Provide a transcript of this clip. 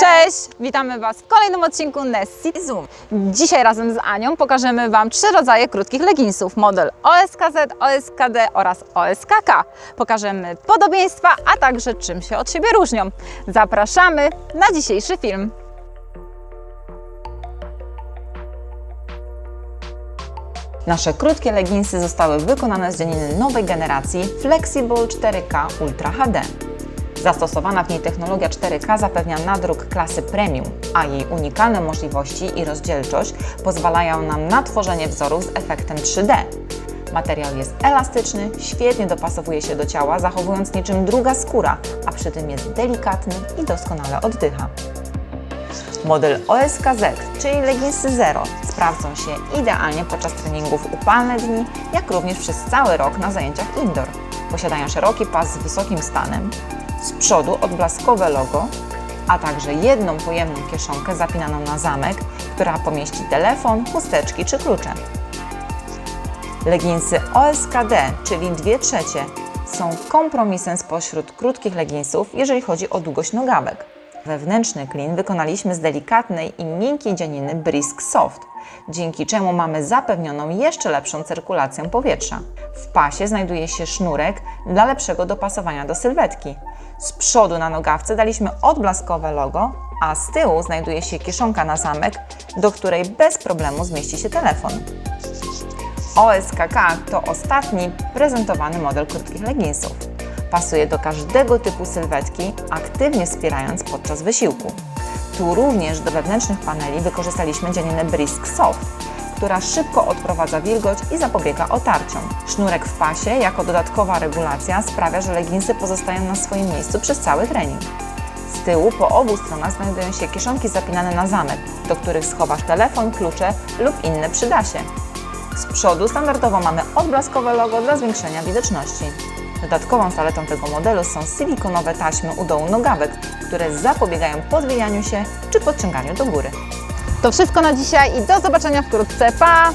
Cześć! Witamy Was w kolejnym odcinku Nessie Zoom. Dzisiaj razem z Anią pokażemy Wam trzy rodzaje krótkich leginsów. Model OSKZ, OSKD oraz OSKK. Pokażemy podobieństwa, a także czym się od siebie różnią. Zapraszamy na dzisiejszy film. Nasze krótkie leginsy zostały wykonane z dzianiny nowej generacji Flexible 4K Ultra HD. Zastosowana w niej technologia 4K zapewnia nadruk klasy premium, a jej unikalne możliwości i rozdzielczość pozwalają nam na tworzenie wzorów z efektem 3D. Materiał jest elastyczny, świetnie dopasowuje się do ciała, zachowując niczym druga skóra, a przy tym jest delikatny i doskonale oddycha. Model OSKZ, czyli leginsy Zero, sprawdzą się idealnie podczas treningów upalne dni, jak również przez cały rok na zajęciach indoor. Posiadają szeroki pas z wysokim stanem, z przodu odblaskowe logo, a także jedną pojemną kieszonkę zapinaną na zamek, która pomieści telefon, chusteczki czy klucze. Leginsy OSKD, czyli 2 trzecie, są kompromisem spośród krótkich leginsów, jeżeli chodzi o długość nogawek. Wewnętrzny klin wykonaliśmy z delikatnej i miękkiej dzianiny Brisk Soft, dzięki czemu mamy zapewnioną jeszcze lepszą cyrkulację powietrza. W pasie znajduje się sznurek dla lepszego dopasowania do sylwetki. Z przodu na nogawce daliśmy odblaskowe logo, a z tyłu znajduje się kieszonka na zamek, do której bez problemu zmieści się telefon. OSKK to ostatni prezentowany model krótkich leginsów. Pasuje do każdego typu sylwetki, aktywnie wspierając podczas wysiłku. Tu również do wewnętrznych paneli wykorzystaliśmy dzianinę Brisk Soft, która szybko odprowadza wilgoć i zapobiega otarciom. Sznurek w pasie jako dodatkowa regulacja sprawia, że leginsy pozostają na swoim miejscu przez cały trening. Z tyłu po obu stronach znajdują się kieszonki zapinane na zamek, do których schowasz telefon, klucze lub inne przydasie. Z przodu standardowo mamy odblaskowe logo dla zwiększenia widoczności. Dodatkową zaletą tego modelu są silikonowe taśmy u dołu nogawek, które zapobiegają podwijaniu się czy podciąganiu do góry. To wszystko na dzisiaj i do zobaczenia wkrótce. Pa!